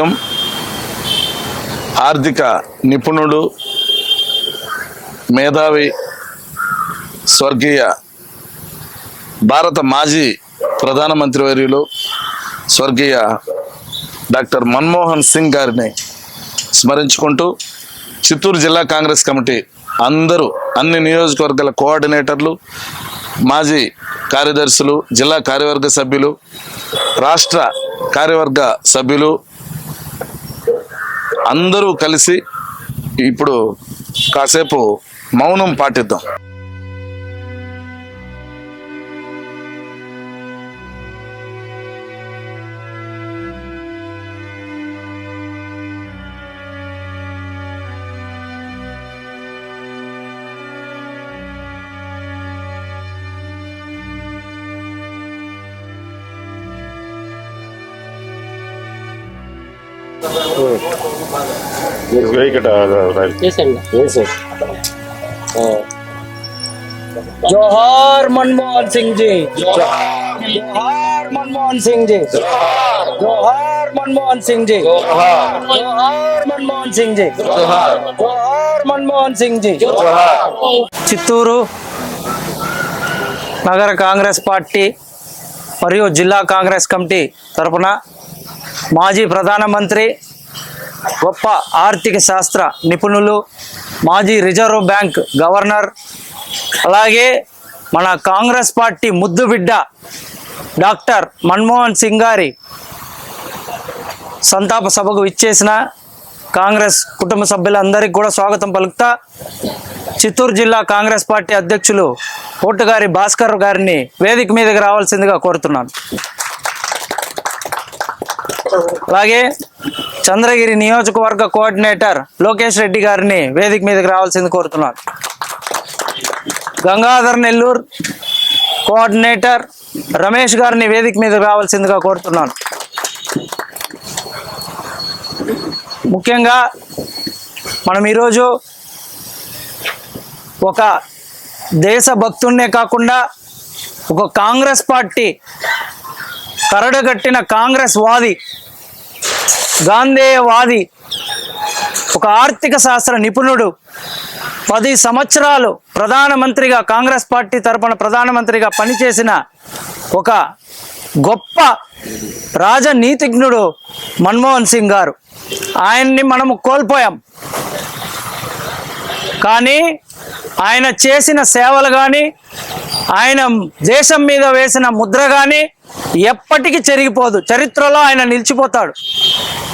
సాహిత్యం ఆర్థిక నిపుణుడు మేధావి స్వర్గీయ భారత మాజీ ప్రధానమంత్రి వర్యులు స్వర్గీయ డాక్టర్ మన్మోహన్ సింగ్ గారిని స్మరించుకుంటూ చిత్తూరు జిల్లా కాంగ్రెస్ కమిటీ అందరూ అన్ని నియోజకవర్గాల కోఆర్డినేటర్లు మాజీ కార్యదర్శులు జిల్లా కార్యవర్గ సభ్యులు రాష్ట్ర కార్యవర్గ సభ్యులు అందరూ కలిసి ఇప్పుడు కాసేపు మౌనం పాటిద్దాం. ఇక్కడ చేసేయండి వేసే జోహార్ మన్మోహన్ సింగ్ జీ జోహార్ మన్మోహన్ సింగ్ జీ జోహార్ మన్మోహన్ సింగ్ జీ జోహార్ మన్మోహన్ సింగ్ జీ జోహార్ మన్మోహన్ సింగ్ జీ చిత్తూరు నగర కాంగ్రెస్ పార్టీ మరియు జిల్లా కాంగ్రెస్ కమిటీ తరపున మాజీ ప్రధానమంత్రి గొప్ప ఆర్థిక శాస్త్ర నిపుణులు మాజీ రిజర్వ్ బ్యాంక్ గవర్నర్ అలాగే మన కాంగ్రెస్ పార్టీ ముద్దు బిడ్డ డాక్టర్ మన్మోహన్ సింగ్ గారి సంతాప సభకు ఇచ్చేసిన కాంగ్రెస్ కుటుంబ సభ్యులందరికీ కూడా స్వాగతం పలుకుతా. చిత్తూరు జిల్లా కాంగ్రెస్ పార్టీ అధ్యక్షులు పోటుగారి భాస్కర్ గారిని వేదిక మీదకి రావాల్సిందిగా కోరుతున్నాను. అలాగే చంద్రగిరి నియోజకవర్గ కోఆర్డినేటర్ లోకేష్ రెడ్డి గారిని వేదిక మీదకి రావాల్సింది కోరుతున్నాను. గంగాధర్ నెల్లూరు కోఆర్డినేటర్ రమేష్ గారిని వేదిక మీదకి రావాల్సిందిగా కోరుతున్నాను. ముఖ్యంగా మనం ఈరోజు ఒక దేశభక్తున్నే కాకుండా ఒక కాంగ్రెస్ పార్టీ కరడుగట్టిన కాంగ్రెస్ వాది గాంధేయవాది ఒక ఆర్థిక శాస్త్ర నిపుణుడు పది సంవత్సరాలు ప్రధానమంత్రిగా కాంగ్రెస్ పార్టీ తరపున ప్రధానమంత్రిగా పనిచేసిన ఒక గొప్ప రాజనీతిజ్ఞుడు మన్మోహన్ సింగ్ గారు. ఆయన్ని మనము కోల్పోయాం. కానీ ఆయన చేసిన సేవలు కానీ ఆయన దేశం మీద వేసిన ముద్ర కానీ ఎప్పటికీ చెరిగిపోదు. చరిత్రలో ఆయన నిలిచిపోతాడు.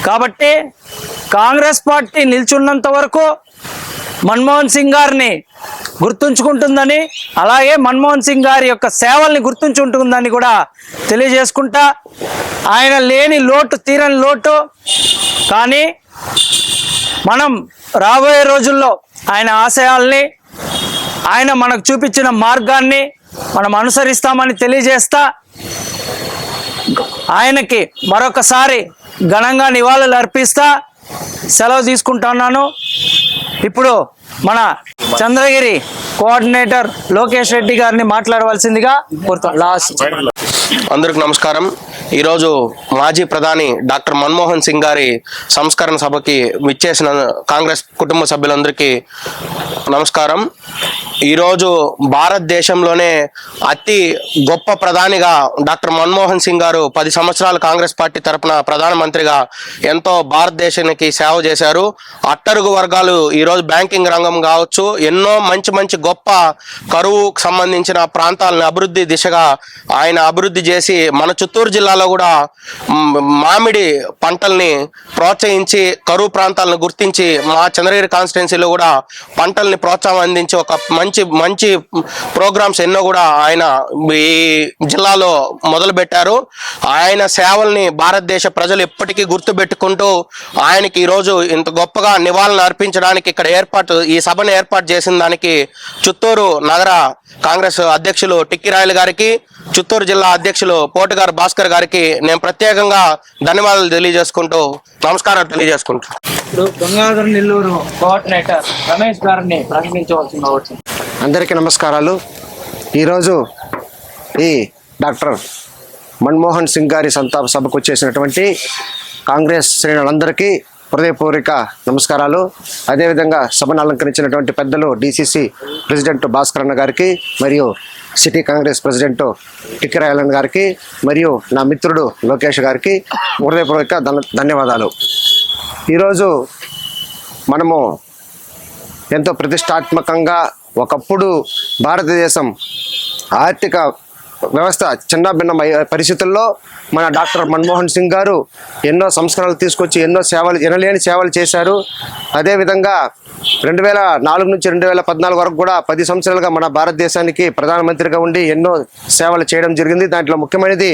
కాబట్టి కాంగ్రెస్ పార్టీ నిల్చున్నంత వరకు మన్మోహన్ సింగ్ గారిని గుర్తుంచుకుంటుందని అలాగే మన్మోహన్ సింగ్ గారి యొక్క సేవల్ని గుర్తుంచుకుంటుందని కూడా తెలియజేసుకుంటా ఆయన లేని లోటు తీరని లోటు. కానీ మనం రాబోయే రోజుల్లో ఆయన ఆశయాల్ని ఆయన మనకు చూపించిన మార్గాన్ని మనం అనుసరిస్తామని తెలియజేస్తా ఆయనకి మరొకసారి ఘనంగా నివాళులు అర్పిస్తా సెలవు తీసుకుంటున్నాను ఇప్పుడు మన చంద్రగిరి కోఆర్డినేటర్ లోకేష్ రెడ్డి గారిని మాట్లాడవలసిందిగా కోరుతాం లాస్ట్. అందరికి నమస్కారం. ఈరోజు మాజీ ప్రధాని డాక్టర్ మన్మోహన్ సింగ్ గారి సంస్కరణ సభకి విచ్చేసిన కాంగ్రెస్ కుటుంబ సభ్యులందరికీ నమస్కారం. ఈరోజు భారతదేశంలోనే అతి గొప్ప ప్రధానిగా డాక్టర్ మన్మోహన్ సింగ్ గారు పది సంవత్సరాలు కాంగ్రెస్ పార్టీ తరపున ప్రధానమంత్రిగా ఎంతో భారతదేశానికి సేవ చేశారు. అట్టరుగు వర్గాలు ఈరోజు బ్యాంకింగ్ రంగం కావచ్చు ఎన్నో మంచి మంచి గొప్ప కరువుకు సంబంధించిన ప్రాంతాలను అభివృద్ధి దిశగా ఆయన అభివృద్ధి చేసి మన చిత్తూరు జిల్లాలో కూడా మామిడి పంటల్ని ప్రోత్సహించి కరువు ప్రాంతాలను గుర్తించి మా చంద్రగిరి కాన్స్టిట్యున్సీలో కూడా పంటల్ని ప్రోత్సాహం అందించి ఒక మంచి మంచి ప్రోగ్రామ్స్ ఎన్నో కూడా ఆయన ఈ జిల్లాలో మొదలుపెట్టారు. ఆయన సేవల్ని భారతదేశ ప్రజలు ఎప్పటికీ గుర్తుపెట్టుకుంటూ ఆయనకి ఈరోజు ఇంత గొప్పగా నివాళులు అర్పించడానికి ఇక్కడ ఏర్పాటు ఈ సభను ఏర్పాటు చేసిన దానికి చిత్తూరు నగర కాంగ్రెస్ అధ్యక్షులు టిక్కిరాయలు గారికి చిత్తూరు జిల్లా అధ్యక్షులు పోటుగారు భాస్కర్ గారికి నేను ప్రత్యేకంగా ధన్యవాదాలు తెలియజేసుకుంటూ నమస్కారాలు తెలియజేసుకుంటూ. ఇప్పుడు గంగాధర్ నెల్లూరు కోఆర్డినేటర్ రమేష్ గారిని అందరికీ నమస్కారాలు. ఈరోజు ఈ డాక్టర్ మన్మోహన్ సింగ్ గారి సంతాప సభకు వచ్చేసినటువంటి కాంగ్రెస్ శ్రేణులందరికీ హృదయపూర్వక నమస్కారాలు. అదేవిధంగా సభను అలంకరించినటువంటి పెద్దలు డిసిసి ప్రెసిడెంట్ భాస్కర్ అన్న గారికి మరియు సిటీ కాంగ్రెస్ ప్రెసిడెంట్ టిక్కిరాయలన్ గారికి మరియు నా మిత్రుడు లోకేష్ గారికి హృదయపూర్వక ధన్యవాదాలు. ఈరోజు మనము ఎంతో ప్రతిష్టాత్మకంగా ఒకప్పుడు భారతదేశం ఆర్థిక వ్యవస్థ చిన్న భిన్న పరిస్థితుల్లో మన డాక్టర్ మన్మోహన్ సింగ్ గారు ఎన్నో సంస్కరణలు తీసుకొచ్చి ఎన్నో సేవలు ఎనలేని సేవలు చేశారు. అదేవిధంగా రెండు వేల నాలుగు నుంచి రెండు వేల పద్నాలుగు వరకు కూడా పది సంవత్సరాలుగా మన భారతదేశానికి ప్రధానమంత్రిగా ఉండి ఎన్నో సేవలు చేయడం జరిగింది. దాంట్లో ముఖ్యమైనది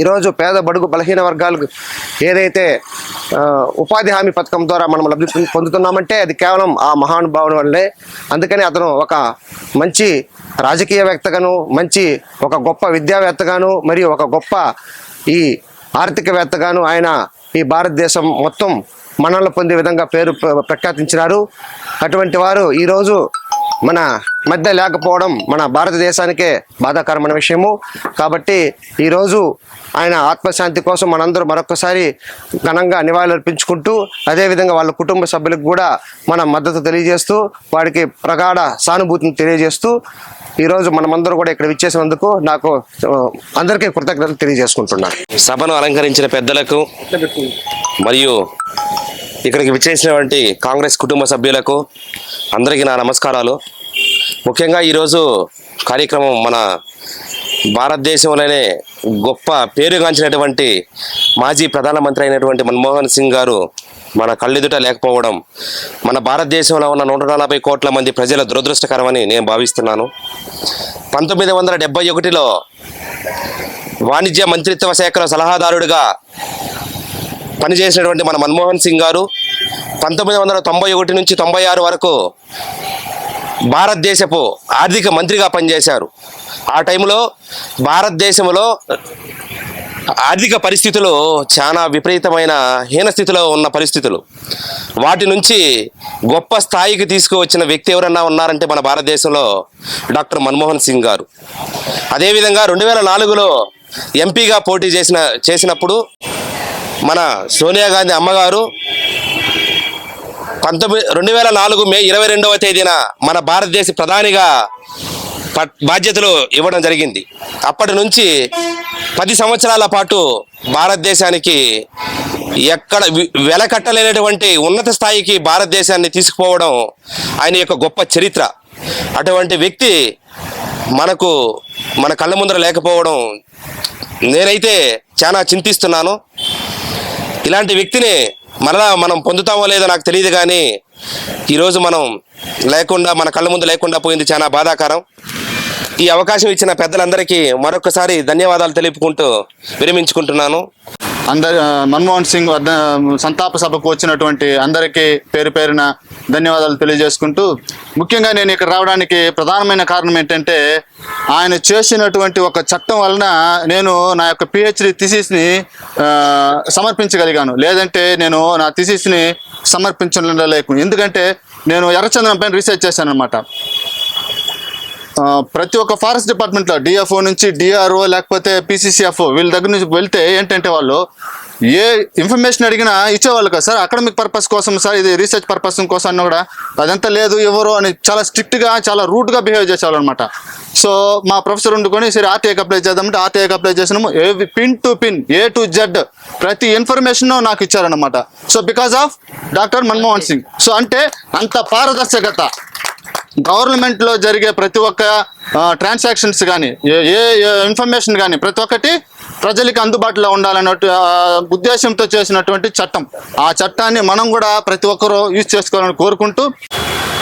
ఈరోజు పేద బడుగు బలహీన వర్గాలకు ఏదైతే ఉపాధి హామీ పథకం ద్వారా మనం లబ్ధి పొందుతున్నామంటే అది కేవలం ఆ మహానుభావుని వల్లే. అందుకని అతను ఒక మంచి రాజకీయవేత్తగాను మంచి ఒక గొప్ప విద్యావేత్తగాను మరియు ఒక గొప్ప ఈ ఆర్థికవేత్తగాను ఆయన ఈ భారతదేశం మొత్తం మన్నలు పొందే విధంగా పేరు ప్రఖ్యాతించినారు. అటువంటి వారు ఈరోజు మన మధ్య లేకపోవడం మన భారతదేశానికే బాధాకరమైన విషయము. కాబట్టి ఈరోజు ఆయన ఆత్మశాంతి కోసం మనందరూ మరొకసారి ఘనంగా నివాళులర్పించుకుంటూ అదేవిధంగా వాళ్ళ కుటుంబ సభ్యులకు కూడా మన మద్దతు తెలియజేస్తూ వాడికి ప్రగాఢ సానుభూతిని తెలియజేస్తూ ఈరోజు మనమందరూ కూడా ఇక్కడ విచ్చేసినందుకు నాకు అందరికీ కృతజ్ఞతలు తెలియజేసుకుంటున్నాను. సభను అలంకరించిన పెద్దలకు మరియు ఇక్కడికి విచ్చేసినటువంటి కాంగ్రెస్ కుటుంబ సభ్యులకు అందరికీ నా నమస్కారాలు. ముఖ్యంగా ఈరోజు కార్యక్రమం మన భారతదేశంలోనే గొప్ప పేరుగాంచినటువంటి మాజీ ప్రధానమంత్రి అయినటువంటి మన్మోహన్ సింగ్ గారు మన కళ్ళెదుట లేకపోవడం మన భారతదేశంలో ఉన్న నూట నలభై కోట్ల మంది ప్రజల దురదృష్టకరమని నేను భావిస్తున్నాను. పంతొమ్మిది వందల డెబ్బై ఒకటిలో వాణిజ్య మంత్రిత్వ శాఖలో సలహాదారుడిగా పనిచేసినటువంటి మన మన్మోహన్ సింగ్ గారు పంతొమ్మిది వందల తొంభై ఒకటి నుంచి తొంభై ఆరు వరకు భారతదేశపు ఆర్థిక మంత్రిగా పనిచేశారు. ఆ టైంలో భారతదేశంలో ఆర్థిక పరిస్థితులు చాలా విపరీతమైన హీన స్థితిలో ఉన్న పరిస్థితులు. వాటి నుంచి గొప్ప స్థాయికి తీసుకువచ్చిన వ్యక్తి ఎవరన్నా ఉన్నారంటే మన భారతదేశంలో డాక్టర్ మన్మోహన్ సింగ్ గారు. అదేవిధంగా రెండు వేల నాలుగులో ఎంపీగా పోటీ చేసిన చేసినప్పుడు మన సోనియా గాంధీ అమ్మగారు పంతొమ్మిది రెండు వేల నాలుగు మే ఇరవై రెండవ తేదీన మన భారతదేశ ప్రధానిగా బాధ్యతలు ఇవ్వడం జరిగింది. అప్పటి నుంచి పది సంవత్సరాల పాటు భారతదేశానికి ఎక్కడ వి- వెలకట్టలేనటువంటి ఉన్నత స్థాయికి భారతదేశాన్ని తీసుకుపోవడం ఆయన యొక్క గొప్ప చరిత్ర. అటువంటి వ్యక్తి మనకు మన కళ్ళ ముందర లేకపోవడం నేనైతే చాలా చింతిస్తున్నాను. ఇలాంటి వ్యక్తిని మరలా మనం పొందుతామో లేదో నాకు తెలియదు కానీ ఈరోజు మనం లేకుండా మన కళ్ళ ముందు లేకుండా పోయింది చాలా బాధాకరం. ఈ అవకాశం ఇచ్చిన పెద్దలందరికీ మరొకసారి ధన్యవాదాలు తెలుపుకుంటూ విరమించుకుంటున్నాను. అందరి మన్మోహన్ సింగ్ వద్ద సంతాప సభకు వచ్చినటువంటి అందరికీ పేరు పేరున ధన్యవాదాలు తెలియజేసుకుంటూ ముఖ్యంగా నేను ఇక్కడ రావడానికి ప్రధానమైన కారణం ఏంటంటే ఆయన చేసినటువంటి ఒక చట్టం వలన నేను నా యొక్క పిహెచ్డి థిసిస్ని సమర్పించగలిగాను. లేదంటే నేను నా థిసిస్ని సమర్పించలేకు ఎందుకంటే నేను ఎర్రచంద్రం పైన రీసెర్చ్ చేశాను అనమాట ప్రతి ఒక్క ఫారెస్ట్ డిపార్ట్మెంట్లో డిఎఫ్ఓ నుంచి డిఆర్ఓ లేకపోతే పిసిసిఎఫ్ఓ వీళ్ళ దగ్గర నుంచి వెళ్తే ఏంటంటే వాళ్ళు ఏ ఇన్ఫర్మేషన్ అడిగినా ఇచ్చేవాళ్ళు కదా సార్ అకాడమిక్ పర్పస్ కోసం సార్ ఇది రీసెర్చ్ పర్పస్ కోసం అన్న కూడా అదంతా లేదు ఎవరు అని చాలా స్ట్రిక్ట్గా చాలా రూట్గా బిహేవ్ చేసేవాళ్ళు అనమాట సో మా ప్రొఫెసర్ ఉండుకొని సరే ఆర్టీఐకి అప్లై చేద్దామంటే ఆర్టీఐకి అప్లై చేసినాము A pin to pin A to Z ప్రతి ఇన్ఫర్మేషన్ నాకు ఇచ్చారనమాట so because of doctor Manmohan Singh. So అంటే అంత పారదర్శకత. గవర్నమెంట్లో జరిగే ప్రతి ఒక్క ట్రాన్సాక్షన్స్ కానీ ఏ ఏ ఇన్ఫర్మేషన్ కానీ ప్రతి ఒక్కటి ప్రజలకి అందుబాటులో ఉండాలన్న ఉద్దేశంతో చేసినటువంటి చట్టం. ఆ చట్టాన్ని మనం కూడా ప్రతి ఒక్కరూ యూజ్ చేసుకోవాలని కోరుకుంటూ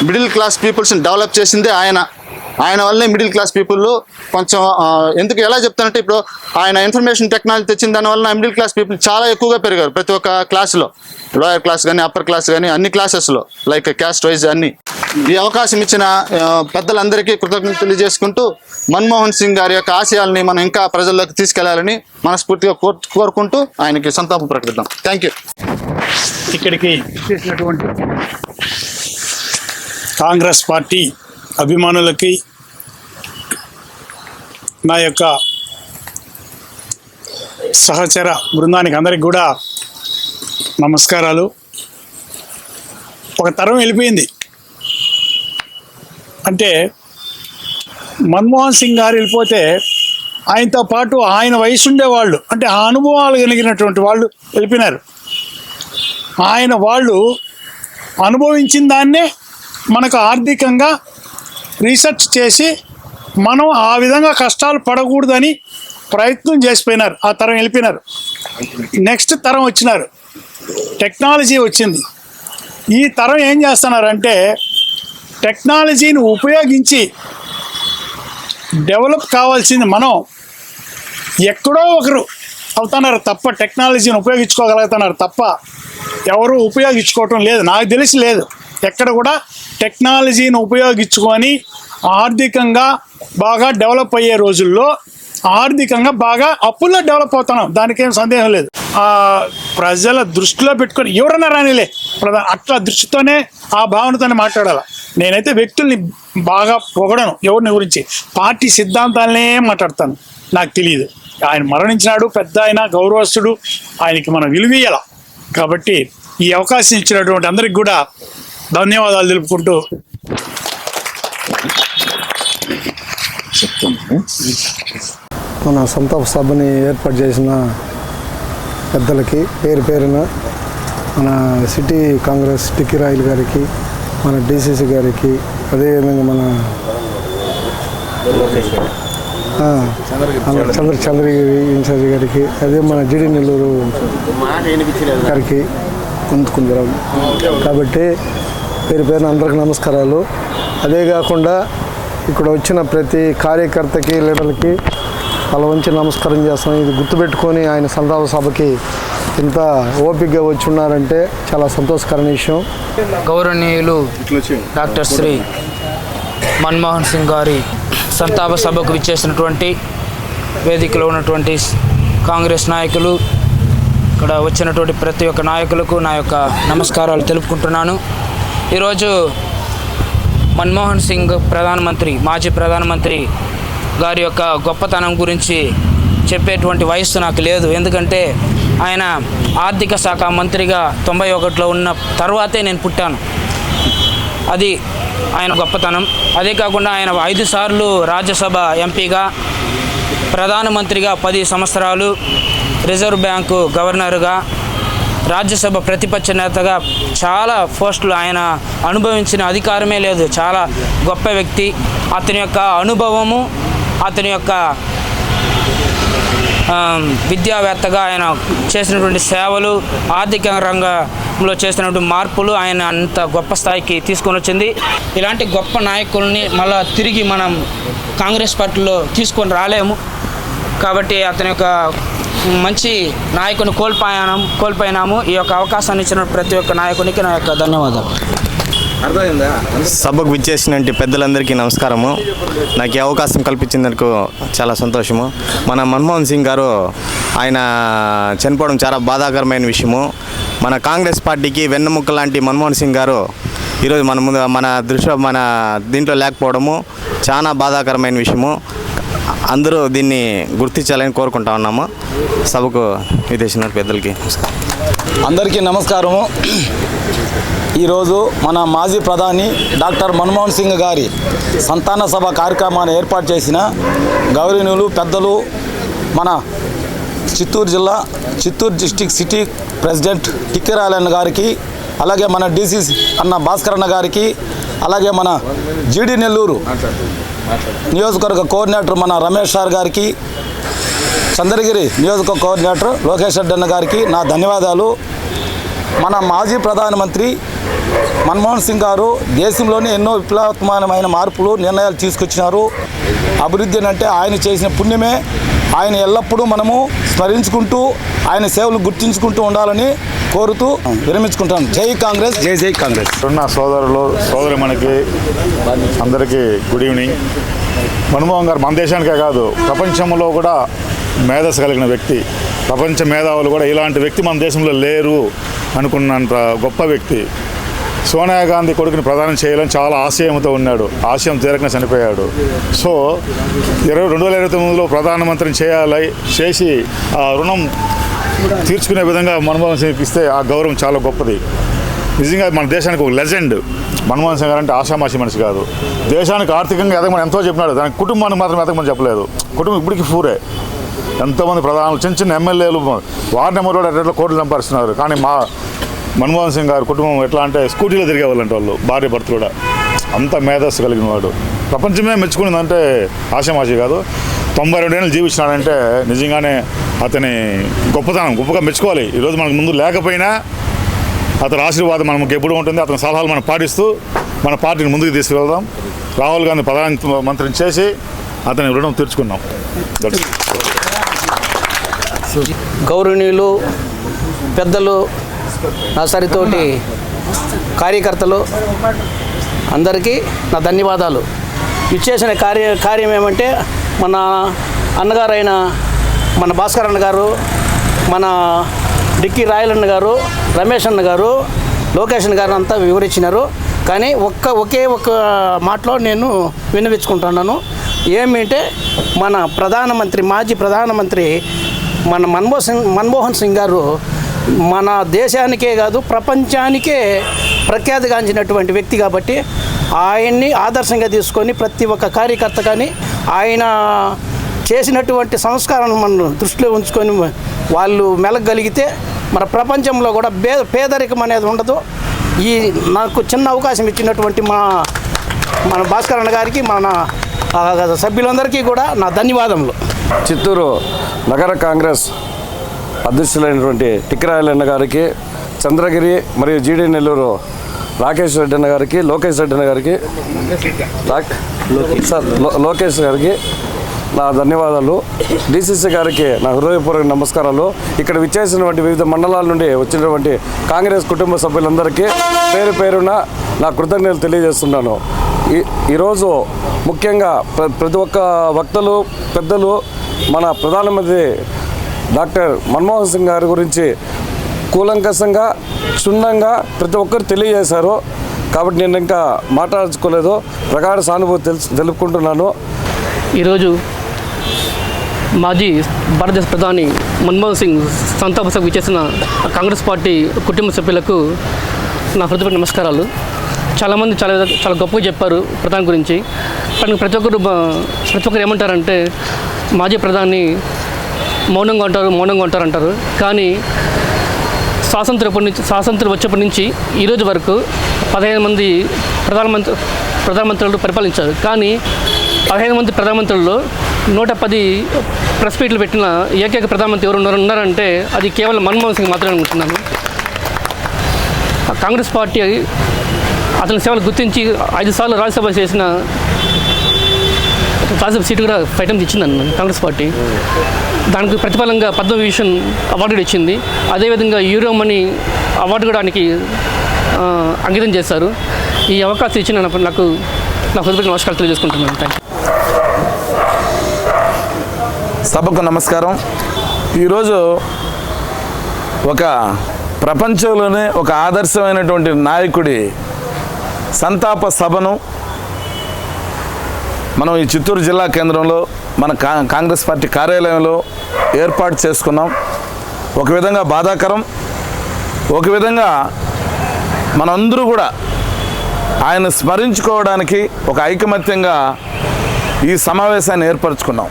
మిడిల్ క్లాస్ పీపుల్స్ని డెవలప్ చేసిందే ఆయన. ఆయన వల్లే మిడిల్ క్లాస్ పీపుల్ కొంచెం ఎందుకు ఎలా చెప్తానంటే ఇప్పుడు ఆయన ఇన్ఫర్మేషన్ టెక్నాలజీ తెచ్చిన దానివల్ల మిడిల్ క్లాస్ పీపుల్ చాలా ఎక్కువగా పెరిగారు ప్రతి ఒక్క క్లాస్లో. లోయర్ క్లాస్ కానీ అప్పర్ క్లాస్ కానీ అన్ని క్లాసెస్లో లైక్ క్యాస్ట్ వైజ్ అన్ని. ఈ అవకాశం ఇచ్చిన పెద్దలందరికీ కృతజ్ఞతలు తెలియజేసుకుంటూ మన్మోహన్ సింగ్ గారి యొక్క ఆశయాల్ని మనం ఇంకా ప్రజల్లోకి తీసుకెళ్ళాలని మనస్ఫూర్తిగా కోరు కోరుకుంటూ ఆయనకి సంతాపం ప్రకటిద్దాం. థ్యాంక్ యూ ఇక్కడికి చేసినటువంటి కాంగ్రెస్ పార్టీ అభిమానులకి నా యొక్క సహచర బృందానికి అందరికి కూడా నమస్కారాలు. ఒక తరం వెళ్ళిపోయింది. అంటే మన్మోహన్ సింగ్ గారు వెళ్ళిపోతే ఆయనతో పాటు ఆయన వయసు ఉండేవాళ్ళు అంటే ఆ అనుభవాలు కలిగినటువంటి వాళ్ళు వెళ్ళిపోయినారు. ఆయన వాళ్ళు అనుభవించిన దాన్నే మనకు ఆర్థికంగా రీసెర్చ్ చేసి మనం ఆ విధంగా కష్టాలు పడకూడదని ప్రయత్నం చేసిపోయినారు. ఆ తరం వెళ్ళిపోయినారు. నెక్స్ట్ తరం వచ్చినారు. టెక్నాలజీ వచ్చింది. ఈ తరం ఏం చేస్తున్నారంటే టెక్నాలజీని ఉపయోగించి డెవలప్ కావాల్సింది మనం. ఎక్కడో ఒకరు అవుతున్నారు తప్ప టెక్నాలజీని ఉపయోగించుకోగలుగుతున్నారు తప్ప ఎవరు ఉపయోగించుకోవటం లేదు. నాకు తెలిసి లేదు. ఎక్కడ కూడా టెక్నాలజీని ఉపయోగించుకొని ఆర్థికంగా బాగా డెవలప్ అయ్యే రోజుల్లో ఆర్థికంగా బాగా అప్పుల్లో డెవలప్ అవుతున్నాం. దానికేం సందేహం లేదు. ఆ ప్రజల దృష్టిలో పెట్టుకొని ఎవరన్నా రానిలే. ప్రధాన అట్లా దృష్టితోనే ఆ భావనతోనే మాట్లాడాలి. నేనైతే వ్యక్తుల్ని బాగా పొగడను ఎవరిని గురించి. పార్టీ సిద్ధాంతాలనే మాట్లాడతాను. నాకు తెలియదు ఆయన మరణించినాడు పెద్ద ఆయన గౌరవస్తుడు. ఆయనకి మనం విలువీయాల కాబట్టి ఈ అవకాశం ఇచ్చినటువంటి అందరికి కూడా ధన్యవాదాలు తెలుపుకుంటూ. మన సంతాప సభని ఏర్పాటు చేసిన పెద్దలకి పేరు పేరున మన సిటీ కాంగ్రెస్ టిక్కి రాయల్ గారికి మన డిసిసి గారికి అదేవిధంగా మన చంద్ర చంద్రగిరి ఇన్ఛార్జి గారికి అదే మన జిడి నెల్లూరు గారికి పొందుకుంటాం కాబట్టి పేరు పేరున అందరికి నమస్కారాలు. అదే కాకుండా ఇక్కడ వచ్చిన ప్రతి కార్యకర్తకి లీడర్లకి అలా వంచి నమస్కారం చేస్తాం ఇది గుర్తుపెట్టుకొని ఆయన సంతాప సభకి ఇంత ఓపికగా వచ్చి ఉన్నారంటే చాలా సంతోషకరమైన విషయం. గౌరవనీయులు డాక్టర్ శ్రీ మన్మోహన్ సింగ్ గారి సంతాప సభకు విచ్చేసినటువంటి వేదికలో ఉన్నటువంటి కాంగ్రెస్ నాయకులు ఇక్కడ వచ్చినటువంటి ప్రతి ఒక్క నాయకులకు నా యొక్క నమస్కారాలు తెలుపుకుంటున్నాను. ఈరోజు మన్మోహన్ సింగ్ ప్రధానమంత్రి మాజీ ప్రధానమంత్రి గారి యొక్క గొప్పతనం గురించి చెప్పేటువంటి వయస్సు నాకు లేదు. ఎందుకంటే ఆయన ఆర్థిక శాఖ మంత్రిగా తొంభై ఒకటిలో ఉన్న తర్వాతే నేను పుట్టాను. అది ఆయన గొప్పతనం. అదే కాకుండా ఆయన ఐదు సార్లు రాజ్యసభ ఎంపీగా ప్రధానమంత్రిగా పది సంవత్సరాలు రిజర్వ్ బ్యాంకు గవర్నర్గా రాజ్యసభ ప్రతిపక్ష నేతగా చాలా పోస్టులు ఆయన అనుభవించిన అధికారమే లేదు. చాలా గొప్ప వ్యక్తి. అతని యొక్క అనుభవము అతని యొక్క విద్యావేత్తగా ఆయన చేసినటువంటి సేవలు ఆర్థిక రంగంలో చేసినటువంటి మార్పులు ఆయన అంత గొప్ప స్థాయికి తీసుకొని వచ్చింది. ఇలాంటి గొప్ప నాయకుల్ని మళ్ళా తిరిగి మనం కాంగ్రెస్ పార్టీలో తీసుకొని రాలేము. కాబట్టి అతని యొక్క మంచి నాయకుని కోల్పోయాను కోల్పోయినాము. ఈ యొక్క అవకాశాన్ని ఇచ్చిన ప్రతి ఒక్క నాయకునికి నా యొక్క ధన్యవాదాలు. సభకు విచ్చేసినటువంటి పెద్దలందరికీ నమస్కారము. నాకు ఈ అవకాశం కల్పించినందుకు చాలా సంతోషము. మన మన్మోహన్ సింగ్ గారు ఆయన చనిపోవడం చాలా బాధాకరమైన విషయము. మన కాంగ్రెస్ పార్టీకి వెన్నెముక్క లాంటి మన్మోహన్ సింగ్ గారు ఈరోజు మన ముందు మన దృష్టి మన దీంట్లో లేకపోవడము చాలా బాధాకరమైన విషయము. అందరూ దీన్ని గుర్తించాలని కోరుకుంటా ఉన్నాము. సభకు విదేశిన పెద్దలకి అందరికీ నమస్కారము. ఈరోజు మన మాజీ ప్రధాని డాక్టర్ మన్మోహన్ సింగ్ గారి సంతాన సభ కార్యక్రమాన్ని ఏర్పాటు చేసిన గౌరవనీయులు పెద్దలు మన చిత్తూరు జిల్లా చిత్తూరు డిస్టిక్ సిటీ ప్రెసిడెంట్ టిక్కిరాలన్న గారికి అలాగే మన డీసీసీ అన్న భాస్కర్ అన్న గారికి అలాగే మన జీడి నెల్లూరు నియోజకవర్గ కోఆర్డినేటర్ మన రమేష్ సార్ గారికి చంద్రగిరి నియోజక కోఆర్డినేటర్ లోకేష్ రెడ్డన్న గారికి నా ధన్యవాదాలు. మన మాజీ ప్రధానమంత్రి మన్మోహన్ సింగ్ గారు దేశంలోనే ఎన్నో విప్లవాత్మకమైన మార్పులు నిర్ణయాలు తీసుకొచ్చినారు. అభివృద్ధి అని అంటే ఆయన చేసిన పుణ్యమే. ఆయన ఎల్లప్పుడూ మనము స్మరించుకుంటూ ఆయన సేవలు గుర్తించుకుంటూ ఉండాలని కోరుతూ విరమించుకుంటాను. జై కాంగ్రెస్. జై జై కాంగ్రెస్. ఉన్న సోదరులు సోదరి మనకి అందరికీ గుడ్ ఈవినింగ్. మన్మోహన్ గారు మన దేశానికే కాదు ప్రపంచంలో కూడా మేధస్సు కలిగిన వ్యక్తి. ప్రపంచ మేధావులు కూడా ఇలాంటి వ్యక్తి మన దేశంలో లేరు అనుకున్నంత గొప్ప వ్యక్తి. సోనియా గాంధీ కొడుకుని ప్రధానం చేయాలని చాలా ఆశయంతో ఉన్నాడు. ఆశయం తీరకనే చనిపోయాడు. సో ఇరవై రెండు వేల ఇరవై తొమ్మిదిలో ప్రధానమంత్రిని చేయాలి చేసి ఆ రుణం తీర్చుకునే విధంగా మన్మోహన్ సింగ్ ఇస్తే ఆ గౌరవం చాలా గొప్పది. నిజంగా మన దేశానికి ఒక లెజెండ్ మన్మోహన్ సింగ్ గారు అంటే ఆషామాషి మనిషి కాదు. దేశానికి ఆర్థికంగా ఎదగమని ఎంతో చెప్పినాడు. దానికి కుటుంబానికి మాత్రం ఎదగమని చెప్పలేదు. కుటుంబం ఇప్పటికి ఫూరే. ఎంతోమంది ప్రధానులు చిన్న చిన్న ఎమ్మెల్యేలు వార్డు నెంబర్ కూడా ఎట్లా కోట్లు సంపాదిస్తున్నారు. కానీ మా మన్మోహన్ సింగ్ గారి కుటుంబం ఎట్లా అంటే స్కూటీలో తిరిగే వాళ్ళంటే వాళ్ళు భార్య భర్తలు కూడా. అంత మేధస్సు కలిగిన వాడు. ప్రపంచమే మెచ్చుకునేదంటే ఆశామాషి కాదు. తొంభై రెండేళ్ళు జీవించినాడంటే నిజంగానే అతని గొప్పతనం గొప్పగా మెచ్చుకోవాలి. ఈరోజు మనకు ముందు లేకపోయినా అతని ఆశీర్వాదం మనకు ఎప్పుడు ఉంటుంది. అతని సలహాలు మనం పాటిస్తూ మన పార్టీని ముందుకు తీసుకువెళ్దాం. రాహుల్ గాంధీ ప్రధాన మంత్రిని చేసి అతని రుణం తీర్చుకున్నాం. గౌరవనీయులు పెద్దలు నా సరితోటి కార్యకర్తలు అందరికీ నా ధన్యవాదాలు. ఇచ్చేసిన కార్య కార్యం ఏమంటే మన అన్నగారైన మన భాస్కర్ అన్న గారు మన డిక్కీ రాయలన్న గారు రమేష్ అన్న గారు లోకేష్ అన్న గారు అంతా వివరించినారు. కానీ ఒక్క ఒకే ఒక్క మాటలో నేను విన్నవించుకుంటున్నాను. ఏమిటంటే మన ప్రధానమంత్రి మాజీ ప్రధానమంత్రి మన మన్మోహన్ సింగ్ మన్మోహన్ సింగ్ గారు మన దేశానికే కాదు ప్రపంచానికే ప్రఖ్యాతిగాంచినటువంటి వ్యక్తి కాబట్టి ఆయన్ని ఆదర్శంగా తీసుకొని ప్రతి ఒక్క కార్యకర్త కానీ ఆయన చేసినటువంటి సంస్కారాలను మనం దృష్టిలో ఉంచుకొని వాళ్ళు మెలగలిగితే మన ప్రపంచంలో కూడా బే పేదరికం అనేది ఉండదు. ఈ నాకు చిన్న అవకాశం ఇచ్చినటువంటి మా మన భాస్కర్ గారికి మన సభ్యులందరికీ కూడా నా ధన్యవాదములు. చిత్తూరు నగర కాంగ్రెస్ అధ్యక్షులైనటువంటి టిక్కరాయలన్న గారికి చంద్రగిరి మరియు జీడీ నెల్లూరు రాకేష్ రెడ్డి అన్న గారికి లోకేష్ రెడ్డి అన్న గారికి రాక్- సార్ లోకేష్ గారికి నా ధన్యవాదాలు. డిసిసి గారికి నా హృదయపూర్వక నమస్కారాలు. ఇక్కడ విచ్చేసినటువంటి వివిధ మండలాల నుండి వచ్చినటువంటి కాంగ్రెస్ కుటుంబ సభ్యులందరికీ పేరు పేరున నా కృతజ్ఞతలు తెలియజేస్తున్నాను. ఈ ఈరోజు ముఖ్యంగా ప్రతి ఒక్క వక్తలు పెద్దలు మన ప్రధానమంత్రి డాక్టర్ మన్మోహన్ సింగ్ గారి గురించి కూలంకషంగా క్షుణ్ణంగా ప్రతి ఒక్కరు తెలియజేశారు. కాబట్టి నేను ఇంకా మాట్లాడుకోలేదు. ప్రగాఢ సానుభూతి తెలుసు తెలుపుకుంటున్నాను. ఈరోజు మాజీ భారతదేశ ప్రధాని మన్మోహన్ సింగ్ సంతాప సభకు చేసిన కాంగ్రెస్ పార్టీ కుటుంబ సభ్యులకు నా హృదయపూర్వక నమస్కారాలు. చాలామంది చాలా చాలా గొప్పగా చెప్పారు ప్రధాని గురించి. కానీ ప్రతి ఒక్కరు ప్రతి ఒక్కరు ఏమంటారంటే మాజీ ప్రధాని మౌనంగా ఉంటారు మౌనంగా ఉంటారు అంటారు కానీ స్వాతంత్రం ఎప్పటి నుంచి స్వాతంత్రం వచ్చేప్పటి నుంచి ఈరోజు వరకు పదిహేను మంది ప్రధానమంత్రి ప్రధానమంత్రులు పరిపాలించారు. కానీ పదిహేను మంది ప్రధానమంత్రుల్లో నూట పది ప్రెస్ మీట్లు పెట్టిన ఏకైక ప్రధానమంత్రి ఎవరు ఉన్నారు ఉన్నారంటే అది కేవలం మన్మోహన్ సింగ్ మాత్రమే అనుకుంటున్నాను. ఆ కాంగ్రెస్ పార్టీ అతని సేవలు గుర్తించి ఐదు సార్లు రాజ్యసభ చేసిన రాజ్యసభ సీటు కూడా ఫైవ్ టైమ్స్ ఇచ్చిందండి కాంగ్రెస్ పార్టీ. దానికి ప్రతిఫలంగా పద్మవిభూషణ్ అవార్డు కూడా ఇచ్చింది. అదేవిధంగా యూరోమని అవార్డు కూడా ఆయనకి అంకితం చేశారు. ఈ అవకాశం ఇచ్చిన నాకు నా హృదయ నమస్కారాలు తెలియజేసుకుంటున్నాను. థ్యాంక్ యూ సభకు నమస్కారం. ఈరోజు ఒక ప్రపంచంలోనే ఒక ఆదర్శమైనటువంటి నాయకుడి సంతాప సభను మనం ఈ చిత్తూరు జిల్లా కేంద్రంలో మన కా కాంగ్రెస్ పార్టీ కార్యాలయంలో ఏర్పాటు చేసుకున్నాం. ఒక విధంగా బాధాకరం ఒక విధంగా మనందరూ కూడా ఆయన స్మరించుకోవడానికి ఒక ఐకమత్యంగా ఈ సమావేశాన్ని ఏర్పరచుకున్నాం.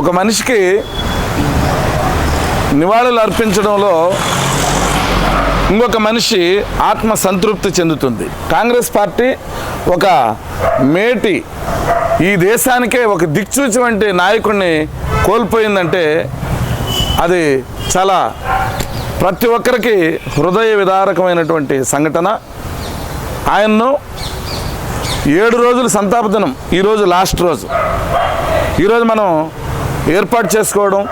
ఒక మనిషికి నివాళులు అర్పించడంలో ఇంకొక మనిషి ఆత్మ సంతృప్తి చెందుతుంది. కాంగ్రెస్ పార్టీ ఒక మేటి ఈ దేశానికే ఒక దిక్చూచి వంటి నాయకుడిని కోల్పోయిందంటే అది చాలా ప్రతి ఒక్కరికి హృదయ విదారకమైనటువంటి సంఘటన. ఆయన్ను ఏడు రోజులు సంతాప దినం ఈరోజు లాస్ట్ రోజు. ఈరోజు మనం ఏర్పాటు చేసుకోవడం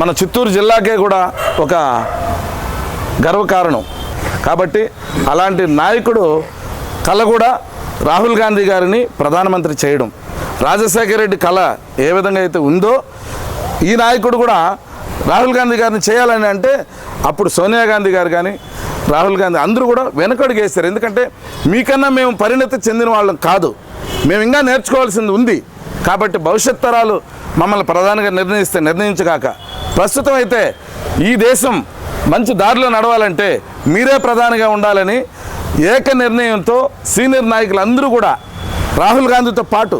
మన చిత్తూరు జిల్లాకే కూడా ఒక గర్వకారణం. కాబట్టి అలాంటి నాయకుడు కళ కూడా రాహుల్ గాంధీ గారిని ప్రధానమంత్రి చేయడం. రాజశేఖర రెడ్డి కళ ఏ విధంగా అయితే ఉందో ఈ నాయకుడు కూడా రాహుల్ గాంధీ గారిని చేయాలని అంటే అప్పుడు సోనియా గాంధీ గారు కానీ రాహుల్ గాంధీ అందరూ కూడా వెనకడుగు వేస్తారు ఎందుకంటే మీకన్నా మేము పరిణతి చెందిన వాళ్ళం కాదు. మేము ఇంకా నేర్చుకోవాల్సింది ఉంది. కాబట్టి భవిష్యత్ తరాలు మమ్మల్ని ప్రధానంగా నిర్ణయిస్తే నిర్ణయించగాక. ప్రస్తుతం అయితే ఈ దేశం మంచి దారిలో నడవాలంటే మీరే ప్రధానిగా ఉండాలని ఏక నిర్ణయంతో సీనియర్ నాయకులు అందరూ కూడా రాహుల్ గాంధీతో పాటు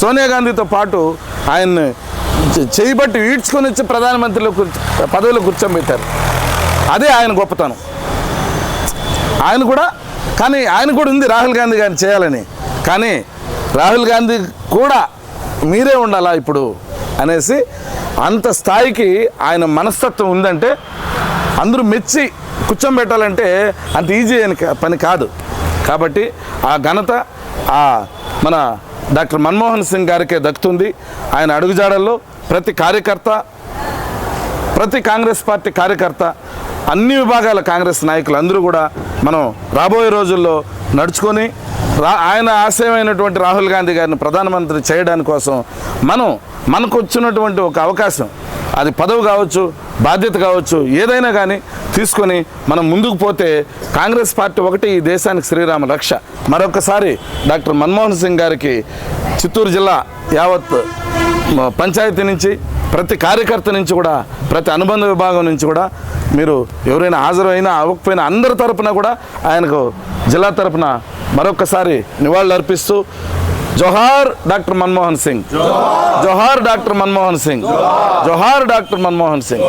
సోనియా గాంధీతో పాటు ఆయన్ని చేయబట్టి ఈడ్చుకొని వచ్చి ప్రధానమంత్రిలో పదవిలో కూర్చోబెట్టారు. అదే ఆయన గొప్పతనం. ఆయన కూడా కానీ ఆయన కూడా ఉంది రాహుల్ గాంధీ గారిని చేయాలని. కానీ రాహుల్ గాంధీ కూడా మీరే ఉండాలా ఇప్పుడు? అనేసి అంత స్థాయికి ఆయన మనస్తత్వం ఉందంటే అందరూ మెచ్చి కూర్చోబెట్టాలంటే అంత ఈజీ అయిన పని కాదు. కాబట్టి ఆ ఘనత ఆ మన డాక్టర్ మన్మోహన్ సింగ్ గారికే దక్కుతుంది. ఆయన అడుగుజాడల్లో ప్రతి కార్యకర్త ప్రతి కాంగ్రెస్ పార్టీ కార్యకర్త అన్ని విభాగాల కాంగ్రెస్ నాయకులు అందరూ కూడా మనం రాబోయే రోజుల్లో నడుచుకొని రా ఆయన ఆశయమైనటువంటి రాహుల్ గాంధీ గారిని ప్రధానమంత్రి చేయడం కోసం మనం మనకు వచ్చినటువంటి ఒక అవకాశం. అది పదవి కావచ్చు బాధ్యత కావచ్చు ఏదైనా కానీ తీసుకొని మనం ముందుకు పోతే కాంగ్రెస్ పార్టీ ఒకటి ఈ దేశానికి శ్రీరామ రక్ష. మరొకసారి డాక్టర్ మన్మోహన్ సింగ్ గారికి చిత్తూరు జిల్లా యావత్ పంచాయతీ నుంచి ప్రతి కార్యకర్త నుంచి కూడా ప్రతి అనుబంధ విభాగం నుంచి కూడా మీరు ఎవరైనా హాజరైనా అవ్వకపోయినా అందరి తరపున కూడా ఆయనకు జిల్లా తరపున మరొకసారి నివాళులు అర్పిస్తూ జోహార్ డాక్టర్ మన్మోహన్ సింగ్. జోహార్. డాక్టర్ మన్మోహన్ సింగ్. జోహార్ డాక్టర్ మన్మోహన్ సింగ్.